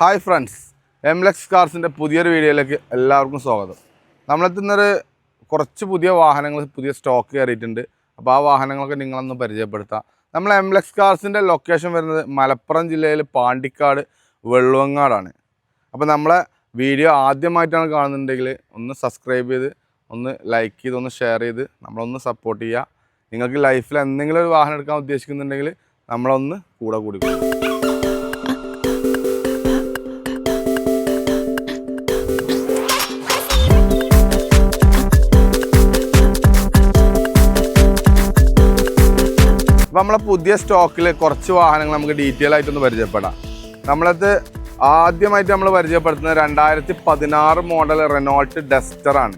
Hi friends എംലെക്സ് കാർസിന്റെ പുതിയൊരു വീഡിയോയിലേക്ക് എല്ലാവർക്കും സ്വാഗതം. നമ്മളെത്തുന്നൊരു കുറച്ച് പുതിയ വാഹനങ്ങൾ പുതിയ സ്റ്റോക്ക് കയറിയിട്ടുണ്ട്. അപ്പോൾ ആ വാഹനങ്ങളൊക്കെ നിങ്ങളൊന്ന് പരിചയപ്പെടുത്താം. നമ്മൾ എംലെക്സ് കാർസിന്റെ ലൊക്കേഷൻ വരുന്നത് മലപ്പുറം ജില്ലയിൽ പാണ്ടിക്കാട് വെള്ളുവങ്ങാടാണ്. അപ്പോൾ നമ്മളെ വീഡിയോ ആദ്യമായിട്ടാണ് കാണുന്നുണ്ടെങ്കിൽ ഒന്ന് സബ്സ്ക്രൈബ് ചെയ്ത് ഒന്ന് ലൈക്ക് ചെയ്ത് ഒന്ന് ഷെയർ ചെയ്ത് നമ്മളൊന്ന് സപ്പോർട്ട് ചെയ്യുക നിങ്ങൾക്ക് ലൈഫിൽ എന്തെങ്കിലും ഒരു വാഹനം എടുക്കാൻ ഉദ്ദേശിക്കുന്നുണ്ടെങ്കിൽ നമ്മളൊന്ന് കൂടെ കൂടി അപ്പോൾ നമ്മളെ പുതിയ സ്റ്റോക്കിൽ കുറച്ച് വാഹനങ്ങൾ നമുക്ക് ഡീറ്റെയിൽ ആയിട്ടൊന്ന് പരിചയപ്പെടാം. നമ്മളത് ആദ്യമായിട്ട് നമ്മൾ പരിചയപ്പെടുത്തുന്നത് രണ്ടായിരത്തി പതിനാറ് മോഡൽ റെനോൾട്ട് ഡെസ്റ്റർ ആണ്.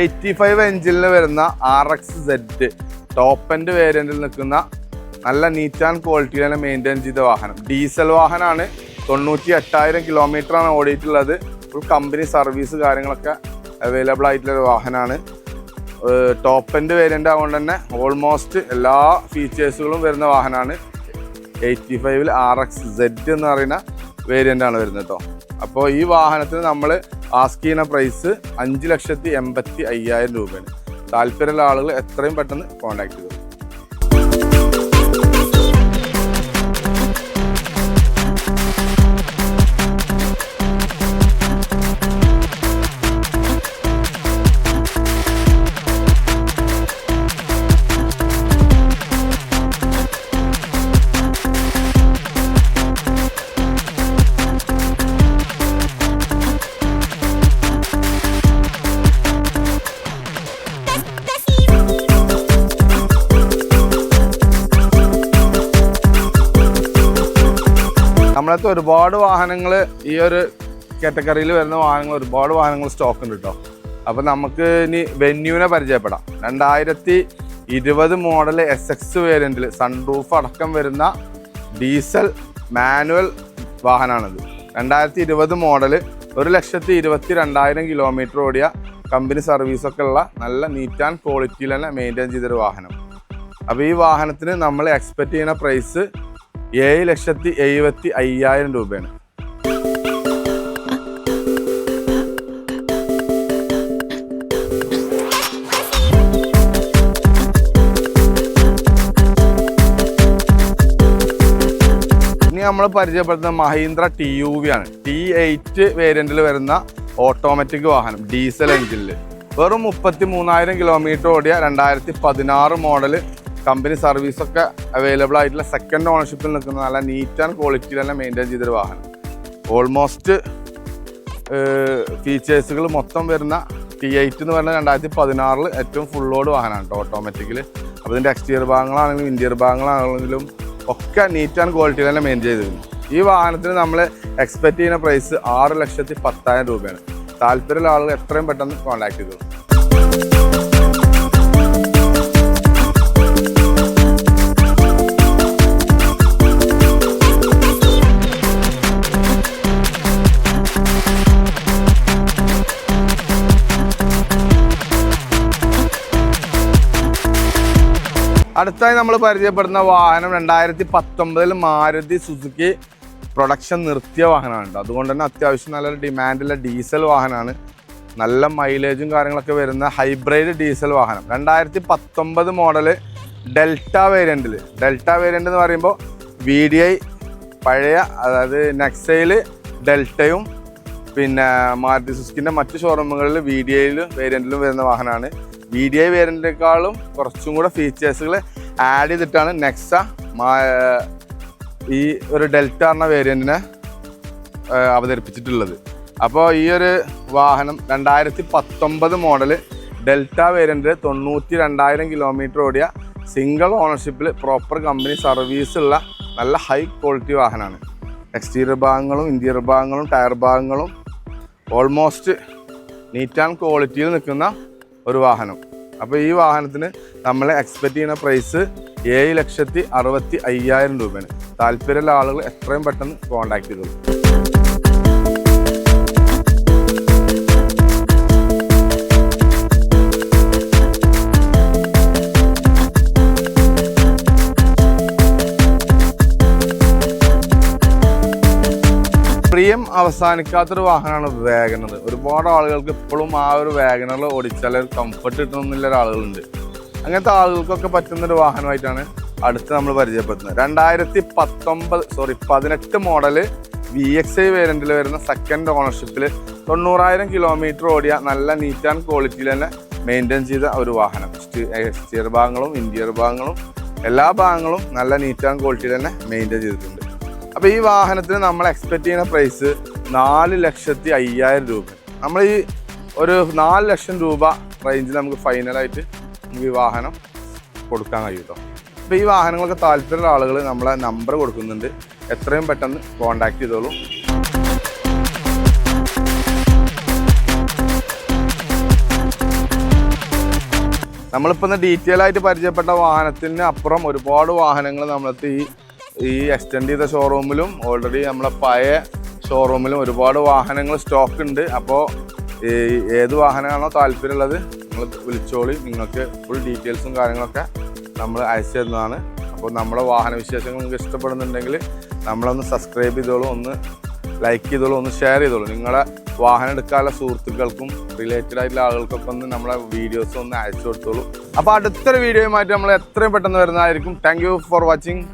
എയ്റ്റി ഫൈവ് എഞ്ചിനിൽ വരുന്ന R X Z top end വേരിയന്റിൽ നിൽക്കുന്ന നല്ല നീറ്റ് ആൻഡ് ക്വാളിറ്റിയിൽ തന്നെ മെയിന്റെയിൻ ചെയ്ത വാഹനം. ഡീസൽ വാഹനമാണ് തൊണ്ണൂറ്റി എട്ടായിരം കിലോമീറ്റർ ആണ് ഓടിയിട്ടുള്ളത്. ഫുൾ കമ്പനി സർവീസ് കാര്യങ്ങളൊക്കെ അവൈലബിൾ ആയിട്ടുള്ളൊരു വാഹനമാണ് ടോപ്പ് എൻഡ് വേരിയന്റ് ആവുകൊണ്ട് തന്നെ ഓൾമോസ്റ്റ് എല്ലാ ഫീച്ചേഴ്സുകളും വരുന്ന വാഹനമാണ് എയ്റ്റി ഫൈവിൽ ആർ എക്സ് സെഡ് എന്ന് പറയുന്ന വേരിയന്റ് ആണ് വരുന്നത് കേട്ടോ അപ്പോൾ ഈ വാഹനത്തിന് നമ്മൾ ആസ്ക് ചെയ്യുന്ന പ്രൈസ് അഞ്ച് ലക്ഷത്തി എൺപത്തി അയ്യായിരം രൂപയാണ്. താല്പര്യമുള്ള ആളുകൾ എത്രയും പെട്ടെന്ന് കോൺടാക്ട് ചെയ്തു. നമ്മളത്തെ ഒരുപാട് വാഹനങ്ങൾ ഈ ഒരു കാറ്റഗറിയിൽ വരുന്ന വാഹനങ്ങൾ ഒരുപാട് വാഹനങ്ങൾ സ്റ്റോക്ക് ഉണ്ട് കേട്ടോ അപ്പോൾ നമുക്ക് ഇനി വെന്യൂവിനെ പരിചയപ്പെടാം. രണ്ടായിരത്തി ഇരുപത് മോഡൽ എസ് എക്സ് വേരിയന്റിൽ സൺറൂഫ് അടക്കം വരുന്ന ഡീസൽ മാനുവൽ വാഹനമാണിത് രണ്ടായിരത്തി ഇരുപത് മോഡൽ ഒരു ലക്ഷത്തി ഇരുപത്തി രണ്ടായിരം കിലോമീറ്റർ ഓടിയ കമ്പനി സർവീസൊക്കെ ഉള്ള നല്ല നീറ്റ് ആൻഡ് ക്വാളിറ്റിയിൽ തന്നെ മെയിന്റെയിൻ ചെയ്തൊരു വാഹനം. അപ്പോൾ ഈ വാഹനത്തിന് നമ്മൾ എക്സ്പെക്റ്റ് ചെയ്യുന്ന പ്രൈസ് ഏഴ് ലക്ഷത്തി എഴുപത്തി അയ്യായിരം രൂപയാണ്. നമ്മൾ പരിചയപ്പെടുത്തുന്ന മഹീന്ദ്ര ടി യു വി ആണ്. ടി എയ്റ്റ് വേരിയന്റിൽ വരുന്ന ഓട്ടോമാറ്റിക് വാഹനം ഡീസൽ എഞ്ചിനിൽ വെറും മുപ്പത്തി മൂന്നായിരം കിലോമീറ്റർ ഓടിയ രണ്ടായിരത്തി പതിനാറ് മോഡൽ കമ്പനി സർവീസൊക്കെ അവൈലബിൾ ആയിട്ടുള്ള സെക്കൻഡ് ഓണർഷിപ്പിൽ നിൽക്കുന്ന നല്ല നീറ്റ് ആൻഡ് ക്വാളിറ്റിയിൽ തന്നെ മെയിന്റെയിൻ ചെയ്തൊരു വാഹനം. ഓൾമോസ്റ്റ് ഫീച്ചേഴ്സുകൾ മൊത്തം വരുന്ന ടി എയ്റ്റ് എന്ന് പറഞ്ഞാൽ രണ്ടായിരത്തി പതിനാറിൽ ഏറ്റവും ഫുൾ ലോഡ് വാഹനമാണ് കേട്ടോ ഓട്ടോമാറ്റിക്കിൽ അപ്പോൾ ഇതിന്റെ എക്സ്റ്റീരിയർ ഭാഗങ്ങളാണെങ്കിലും ഇന്റീരിയർ ഭാഗങ്ങളാണെങ്കിലും ഒക്കെ നീറ്റ് ആൻഡ് ക്വാളിറ്റിയിൽ തന്നെ മെയിൻ ചെയ്തിരുന്നു. ഈ വാഹനത്തിന് നമ്മൾ എക്സ്പെക്ട് ചെയ്യുന്ന പ്രൈസ് ആറ് ലക്ഷത്തി പത്തായിരം രൂപയാണ്. താല്പര്യമുള്ള ആളുകൾ എത്രയും പെട്ടെന്ന് കോൺടാക്ട് ചെയ്തു അടുത്തായി നമ്മൾ പരിചയപ്പെടുന്ന വാഹനം രണ്ടായിരത്തി പത്തൊമ്പതിൽ മാരുതി സുസുക്കി പ്രൊഡക്ഷൻ നിർത്തിയ വാഹനമാണ് അതുകൊണ്ട് തന്നെ അത്യാവശ്യം നല്ലൊരു ഡിമാൻഡുള്ള ഡീസൽ വാഹനമാണ്. നല്ല മൈലേജും കാര്യങ്ങളൊക്കെ വരുന്ന ഹൈബ്രിഡ് ഡീസൽ വാഹനം. രണ്ടായിരത്തി പത്തൊമ്പത് മോഡൽ ഡെൽറ്റ വേരിയന്റിൽ ഡെൽറ്റ വേരിയന്റ് എന്ന് പറയുമ്പോൾ വി ഡി ഐ പഴയ അതായത് നെക്സയിൽ ഡെൽറ്റയും പിന്നെ മാരുതി സുസുക്കിന്റെ മറ്റ് ഷോറൂമുകളിൽ വി ഡി ഐയിലും വേരിയന്റിലും വരുന്ന വാഹനമാണ്. വി ഡി ഐ വേരിയന്റിനേക്കാളും കുറച്ചും കൂടെ ഫീച്ചേഴ്സുകൾ ആഡ് ചെയ്തിട്ടാണ് നെക്സ ഈ ഒരു ഡെൽറ്റ എന്ന വേരിയന്റിനെ അവതരിപ്പിച്ചിട്ടുള്ളത്. അപ്പോൾ ഈ ഒരു വാഹനം രണ്ടായിരത്തി പത്തൊമ്പത് മോഡൽ ഡെൽറ്റ വേരിയന്റ് തൊണ്ണൂറ്റി രണ്ടായിരം കിലോമീറ്റർ ഓടിയ സിംഗിൾ ഓണർഷിപ്പിൽ പ്രോപ്പർ കമ്പനി സർവീസ് ഉള്ള നല്ല ഹൈ ക്വാളിറ്റി വാഹനമാണ് എക്സ്റ്റീരിയർ ഭാഗങ്ങളും ഇന്റീരിയർ ഭാഗങ്ങളും ടയർ ഭാഗങ്ങളും ഓൾമോസ്റ്റ് നീറ്റ് ആൻഡ് ക്വാളിറ്റിയിൽ നിൽക്കുന്ന ഒരു വാഹനം. അപ്പോൾ ഈ വാഹനത്തിന് നമ്മൾ എക്സ്പെക്റ്റ് ചെയ്യുന്ന പ്രൈസ് ഏഴ് ലക്ഷത്തി അറുപത്തി അയ്യായിരം രൂപയാണ്. താല്പര്യമുള്ള ആളുകൾ എത്രയും പെട്ടെന്ന് കോൺടാക്ട് ചെയ്തോളൂ. വിജയം അവസാനിക്കാത്തൊരു വാഹനമാണ് വാഗണർ ഒരുപാട് ആളുകൾക്ക് ഇപ്പോഴും ആ ഒരു വാഗണറിൽ ഓടിച്ചാൽ കംഫർട്ട് കിട്ടണമെന്നില്ല ഒരാളുകളുണ്ട്. അങ്ങനത്തെ ആളുകൾക്കൊക്കെ പറ്റുന്ന ഒരു വാഹനമായിട്ടാണ് അടുത്ത് നമ്മൾ പരിചയപ്പെടുത്തുന്നത്. രണ്ടായിരത്തി പത്തൊമ്പത് സോറി പതിനെട്ട് മോഡൽ വി എക്സ് ഐ വേരിയന്റിൽ വരുന്ന സെക്കൻഡ് ഓണർഷിപ്പിൽ തൊണ്ണൂറായിരം കിലോമീറ്റർ ഓടിയ നല്ല നീറ്റ് ആൻഡ് ക്വാളിറ്റിയിൽ തന്നെ മെയിന്റെയിൻ ചെയ്ത ഒരു വാഹനം. എക്സ്റ്റീരിയർ ഭാഗങ്ങളും ഇന്റീരിയർ ഭാഗങ്ങളും എല്ലാ ഭാഗങ്ങളും നല്ല നീറ്റ് ആൻഡ് ക്വാളിറ്റിയിൽ തന്നെ മെയിന്റെയിൻ ചെയ്തിട്ടുണ്ട്. അപ്പോൾ ഈ വാഹനത്തിന് നമ്മൾ എക്സ്പെക്ട് ചെയ്യുന്ന പ്രൈസ് നാല് ലക്ഷത്തി അയ്യായിരം രൂപ. നമ്മൾ ഈ ഒരു നാല് ലക്ഷം രൂപ റേഞ്ചിൽ നമുക്ക് ഫൈനലായിട്ട് നമുക്ക് ഈ വാഹനം കൊടുക്കാൻ കഴിയും കേട്ടോ അപ്പോൾ ഈ വാഹനങ്ങളൊക്കെ താല്പര്യമുള്ള ആളുകൾ നമ്മളെ നമ്പർ കൊടുക്കുന്നുണ്ട്. എത്രയും പെട്ടെന്ന് കോൺടാക്ട് ചെയ്തോളൂ. നമ്മളിപ്പോൾ ഇന്ന് ഡീറ്റെയിൽ ആയിട്ട് പരിചയപ്പെട്ട വാഹനത്തിന് അപ്പുറം ഒരുപാട് വാഹനങ്ങൾ നമ്മളത്തെ ഈ ഈ എക്സ്റ്റെൻഡ് ചെയ്ത ഷോറൂമിലും ഓൾറെഡി നമ്മളെ പഴയ ഷോറൂമിലും ഒരുപാട് വാഹനങ്ങൾ സ്റ്റോക്ക് ഉണ്ട്. അപ്പോൾ ഏത് വാഹനമാണോ താല്പര്യമുള്ളത് നിങ്ങൾ വിളിച്ചോളി. നിങ്ങൾക്ക് ഫുൾ ഡീറ്റെയിൽസും കാര്യങ്ങളൊക്കെ നമ്മൾ അയച്ചു തരുന്നതാണ്. അപ്പോൾ നമ്മുടെ വാഹന വിശേഷങ്ങൾ നിങ്ങൾക്ക് ഇഷ്ടപ്പെടുന്നുണ്ടെങ്കിൽ നമ്മളൊന്ന് സബ്സ്ക്രൈബ് ചെയ്തോളൂ ഒന്ന് ലൈക്ക് ചെയ്തോളൂ ഒന്ന് ഷെയർ ചെയ്തോളൂ. നിങ്ങളെ വാഹനം എടുക്കാനുള്ള സുഹൃത്തുക്കൾക്കും റിലേറ്റഡ് ആയിട്ടുള്ള ആളുകൾക്കൊക്കെ ഒന്ന് നമ്മളെ വീഡിയോസ് ഒന്ന് അയച്ചു കൊടുത്തോളൂ. അപ്പോൾ അടുത്തൊരു വീഡിയോയുമായിട്ട് നമ്മൾ എത്രയും പെട്ടെന്ന് വരുന്നതായിരിക്കും. Thank for watching